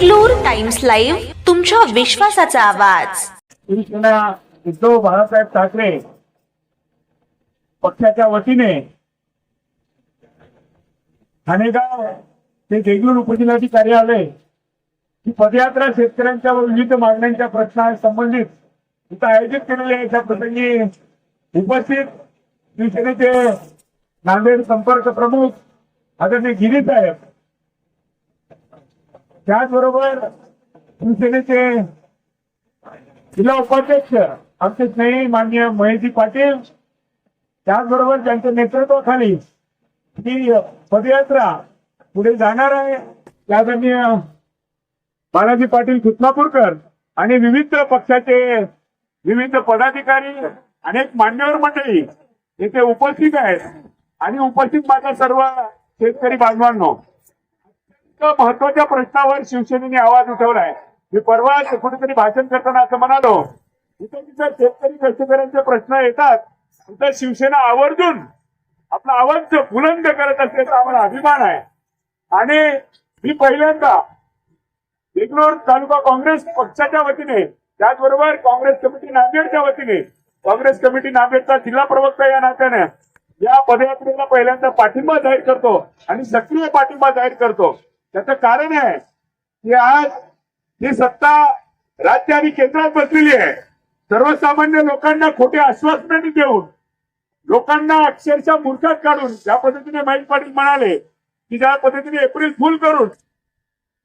Times live तुमच्या विश्वासाचा आवाज. शिवसेना उद्धव बाळासाहेब ठाकरे पक्षाच्या वतीने ठाणेगाव ते देगलूर उपजिल्हाधिकारी कार्यालय ही पदयात्रा शेतकऱ्यांच्या व विविध मागण्यांच्या प्रश्नासंबंधित इथं आयोजित केलेली आहे. त्या प्रसंगी उपस्थित शिवसेनेचे नांदेड संपर्क प्रमुख आदरणीय गिरी साहेब त्याचबरोबर शिवसेनेचे जिल्हा उपाध्यक्ष आमचे स्नेही मान्य महेशजी पाटील त्याचबरोबर त्यांच्या नेतृत्वाखाली ही पदयात्रा पुढे जाणार आहे. त्यादरम्य बालाजी पाटील खुतनापूरकर आणि विविध पक्षाचे विविध पदाधिकारी अनेक मान्यवर मंडळी इथे उपस्थित आहेत. आणि उपस्थित माझा सर्व शेतकरी बांधवांनो इतक्या महत्त्वाच्या प्रश्नावर शिवसेनेने आवाज उठवलाय. मी परवा कुठेतरी भाषण करताना असं म्हणालो इथं तिथं शेतकरी कष्टकऱ्यांचे प्रश्न येतात. तिथं शिवसेना आवर्जून आपला आवाज बुलंद करत असल्याचा आम्हाला अभिमान आहे. आणि मी पहिल्यांदा देगलूर तालुका काँग्रेस पक्षाच्या वतीने त्याचबरोबर काँग्रेस कमिटी नांदेडच्या वतीने काँग्रेस कमिटी नांदेडचा जिल्हा प्रवक्ता या नात्याने या पदयात्रेला पहिल्यांदा पाठिंबा जाहीर करतो आणि सक्रिय पाठिंबा जाहीर करतो. त्याचं कारण आहे की आज ही सत्ता राज्य आणि केंद्रात बसलेली आहे. सर्वसामान्य लोकांना खोटे आश्वासनं देऊन लोकांना अक्षरशः मूर्खात काढून ज्या पद्धतीने माहीत पाटील म्हणाले की ज्या पद्धतीने एप्रिल फुल करून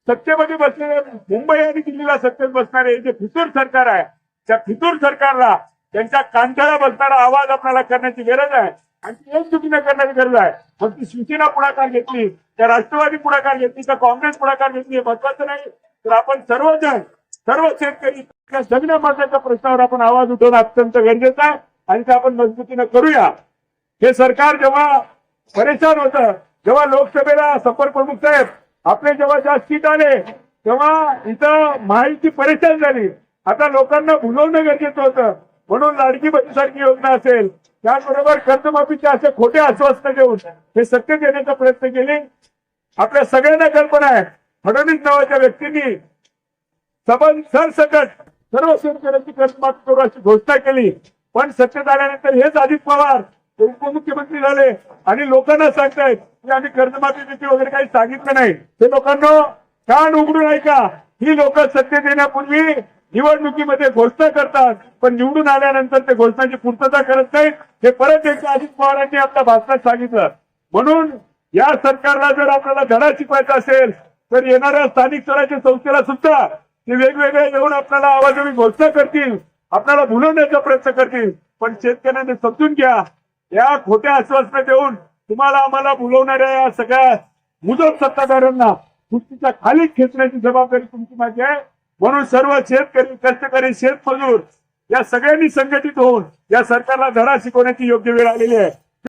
सत्तेमध्ये बसलेले मुंबई आणि दिल्लीला सत्तेत बसणारे जे फितूर सरकार आहे त्या फितूर सरकारला त्यांच्या कांद्याला बसणारा आवाज आपल्याला करण्याची गरज आहे. आणि ती एक चुकीनं करण्याची गरज आहे. मग ती शिवसेना पुढाकार घेतली त्या राष्ट्रवादी पुढाकार घेतली तर काँग्रेस पुढाकार घेतली हे महत्वाचं नाही. तर आपण सर्वजण सर्व शेतकरी त्या सगळ्या महत्त्वाच्या प्रश्नावर आपण आवाज उठवणं अत्यंत गरजेचं आहे आणि ते आपण मजबूतीनं करूया. हे सरकार जेव्हा परेशान होतं जेव्हा लोकसभेला संपर्क प्रमुख साहेब आपले जेव्हा ज्या सीट आले तेव्हा इथं महायुती परेशान झाली. आता लोकांना भुलवणं गरजेचं होतं. म्हणून लाडकी बहिणीसारखी योजना असेल त्याचबरोबर कर्जमाफीचे असे खोटे आश्वासन देऊन हे सत्य देण्याचा प्रयत्न केले. आपल्या सगळ्यांना कल्पना आहे फडणवीस नावाच्या व्यक्तींनी सबन सरसकट सर्व शेतकऱ्यांची कर्जमाफी करू अशी घोषणा केली. पण सत्तेत आल्यानंतर हेच अजित पवार उपमुख्यमंत्री झाले आणि लोकांना सांगतायत की आम्ही कर्जमाफी देते वगैरे काही सांगितलं नाही. ते लोकांना कान उघडून ऐका. ही लोक सत्य देण्यापूर्वी निवडणुकीमध्ये घोषणा करतात पण निवडून आल्यानंतर ते घोषणाची पूर्तता करत नाही हे परत एकदा अजित पवारांनी आपल्या भाषणात सांगितलं. म्हणून या सरकारला जर आपल्याला धडा शिकवायचा असेल तर येणाऱ्या स्थानिक स्वराज्य संस्थेला सुद्धा ते वेगवेगळे येऊन आपल्याला आवाजावी घोषणा करतील. आपल्याला भुलवण्याचा प्रयत्न करतील. पण शेतकऱ्यांनी समजून घ्या या खोट्या आश्वासनं देऊन तुम्हाला आम्हाला भुलवणाऱ्या या सगळ्या मुजब सत्ताधाऱ्यांना खुर्चीच्या खाली खेचण्याची जबाबदारी तुमची माझी आहे. म्हणून सर्व शेतकरी कष्टकरी शेतमजूर या सगळ्यांनी संघटित होऊन या सरकारला धडा शिकवण्याची योग्य वेळ आलेली आहे.